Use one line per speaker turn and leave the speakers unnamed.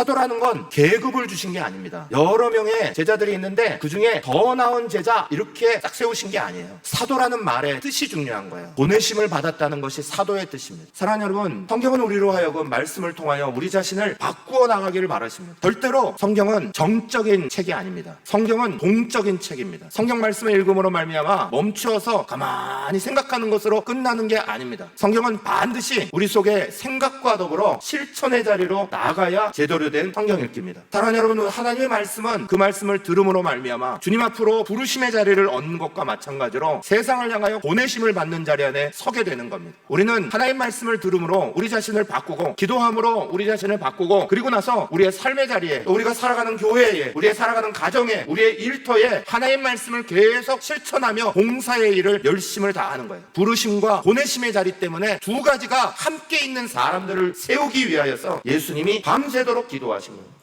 사도라는 건 계급을 주신 게 아닙니다. 여러 명의 제자들이 있는데 그 중에 더 나은 제자 이렇게 딱 세우신 게 아니에요. 사도라는 말의 뜻이 중요한 거예요. 보내심을 받았다는 것이 사도의 뜻입니다. 사랑하는 여러분, 성경은 우리로 하여금 말씀을 통하여 우리 자신을 바꾸어 나가기를 바라십니다. 절대로 성경은 정적인 책이 아닙니다. 성경은 동적인 책입니다. 성경 말씀의 읽음으로 말미암아 멈추어서 가만히 생각하는 것으로 끝나는 게 아닙니다. 성경은 반드시 우리 속에 생각과 더불어 실천의 자리로 나아가야 제대로 된 성경 읽기입니다. 사랑하는 여러분, 하나님의 말씀은 그 말씀을 들음으로 말미암아 주님 앞으로 부르심의 자리를 얻는 것과 마찬가지로 세상을 향하여 보내심을 받는 자리 안에 서게 되는 겁니다. 우리는 하나님의 말씀을 들음으로 우리 자신을 바꾸고 기도함으로 우리 자신을 바꾸고 그리고 나서 우리의 삶의 자리에 우리가 살아가는 교회에 우리의 살아가는 가정에 우리의 일터에 하나님의 말씀을 계속 실천하며 봉사의 일을 열심을 다하는 거예요. 부르심과 보내심의 자리 때문에 두 가지가 함께 있는 사람들을 세우기 위하여서 예수님이 밤새도록 거예요.